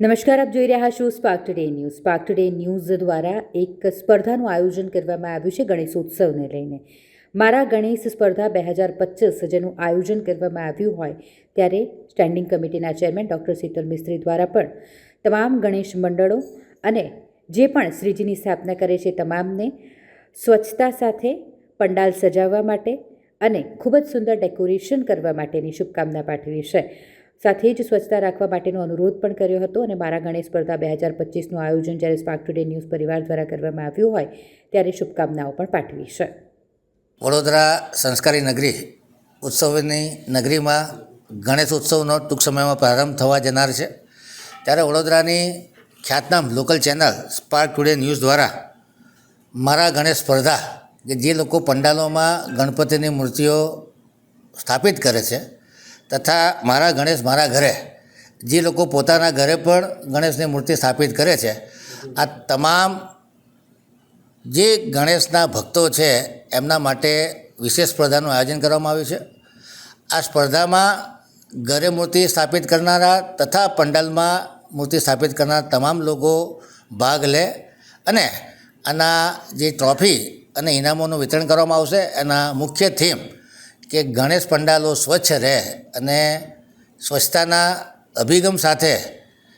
નમસ્કાર, આપ જોઈ રહ્યા છો spark today news spark today news દ્વારા એક સ્પર્ધાનું આયોજન કરવામાં આવ્યું છે ગણેશોત્સવને લઈને. મારા ગણેશ સ્પર્ધા બે હજાર પચીસ જેનું આયોજન કરવામાં આવ્યું હોય ત્યારે સ્ટેન્ડિંગ કમિટીના ચેરમેન ડૉક્ટર શીતલ મિસ્ત્રી દ્વારા પણ તમામ ગણેશ મંડળો અને જે પણ શ્રીજીની સ્થાપના કરે છે તમામને સ્વચ્છતા સાથે પંડાલ સજાવવા માટે અને ખૂબ જ સુંદર ડેકોરેશન કરવા માટેની શુભકામના પાઠવી છે. સાથે જ સ્વચ્છતા રાખવા માટેનો અનુરોધ પણ કર્યો હતો અને મારા ગણેશ સ્પર્ધા બે હજાર પચીસનું આયોજન જ્યારે સ્પાર્ક ટુડે ન્યૂઝ પરિવાર દ્વારા કરવામાં આવ્યું હોય ત્યારે શુભકામનાઓ પણ પાઠવી છે. વડોદરા સંસ્કારી નગરી ઉત્સવની નગરીમાં ગણેશ ઉત્સવનો ટૂંક સમયમાં પ્રારંભ થવા જનાર છે. ત્યારે વડોદરાની ખ્યાતનામ local channel spark today news દ્વારા મારા ગણેશ સ્પર્ધા, કે જે લોકો પંડાલોમાં ગણપતિની મૂર્તિઓ સ્થાપિત કરે છે તથા મારા ગણેશ મારા ઘરે, જે લોકો પોતાના ઘરે પણ ગણેશની મૂર્તિ સ્થાપિત કરે છે, આ તમામ જે ગણેશના ભક્તો છે, એમના માટે વિશેષ સ્પર્ધાનું આયોજન કરવામાં આવ્યું છે. આ સ્પર્ધામાં ઘરે મૂર્તિ સ્થાપિત કરનારા તથા પંડાલમાં મૂર્તિ સ્થાપિત કરનારા તમામ લોકો ભાગ લે અને આના જે ટ્રોફી અને ઇનામોનું વિતરણ કરવામાં આવશે, એના મુખ્ય થીમ કે ગણેશ પંડાલો સ્વચ્છ રહે અને સ્વચ્છતાના અભિગમ સાથે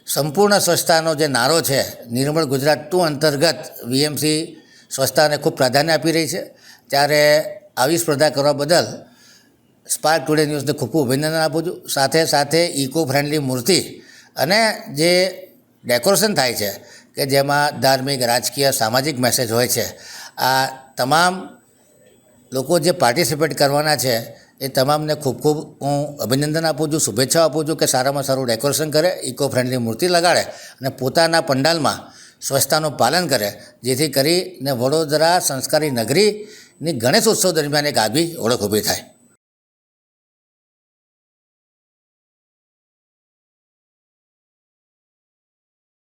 સંપૂર્ણ સ્વચ્છતાનો જે નારો છે, નિર્મળ ગુજરાત ટુ અંતર્ગત વીએમસી સ્વચ્છતાને ખૂબ પ્રાધાન્ય આપી રહી છે. ત્યારે આવી સ્પર્ધા કરવા બદલ સ્પાર્ક ટુડે ન્યૂઝને ખૂબ ખૂબ અભિનંદન આપું છું. સાથે સાથે ઇકો ફ્રેન્ડલી મૂર્તિ અને જે ડેકોરેશન થાય છે, કે જેમાં ધાર્મિક, રાજકીય, સામાજિક મેસેજ હોય છે, આ તમામ લોકો જે પાર્ટિસિપેટ કરવાના છે, એ તમામને ખૂબ ખૂબ હું અભિનંદન આપું છું શુભેચ્છા આપું છું કે સારામાં સારું ડેકોરેશન કરે ઇકો ફ્રેન્ડલી મૂર્તિ લગાડે અને પોતાના પંડાલમાં સ્વચ્છતાનું પાલન કરે, જેથી કરીને વડોદરા સંસ્કારી નગરીની ગણેશ ઉત્સવ દરમિયાન એક આગવી ઓળખ ઊભી થાય.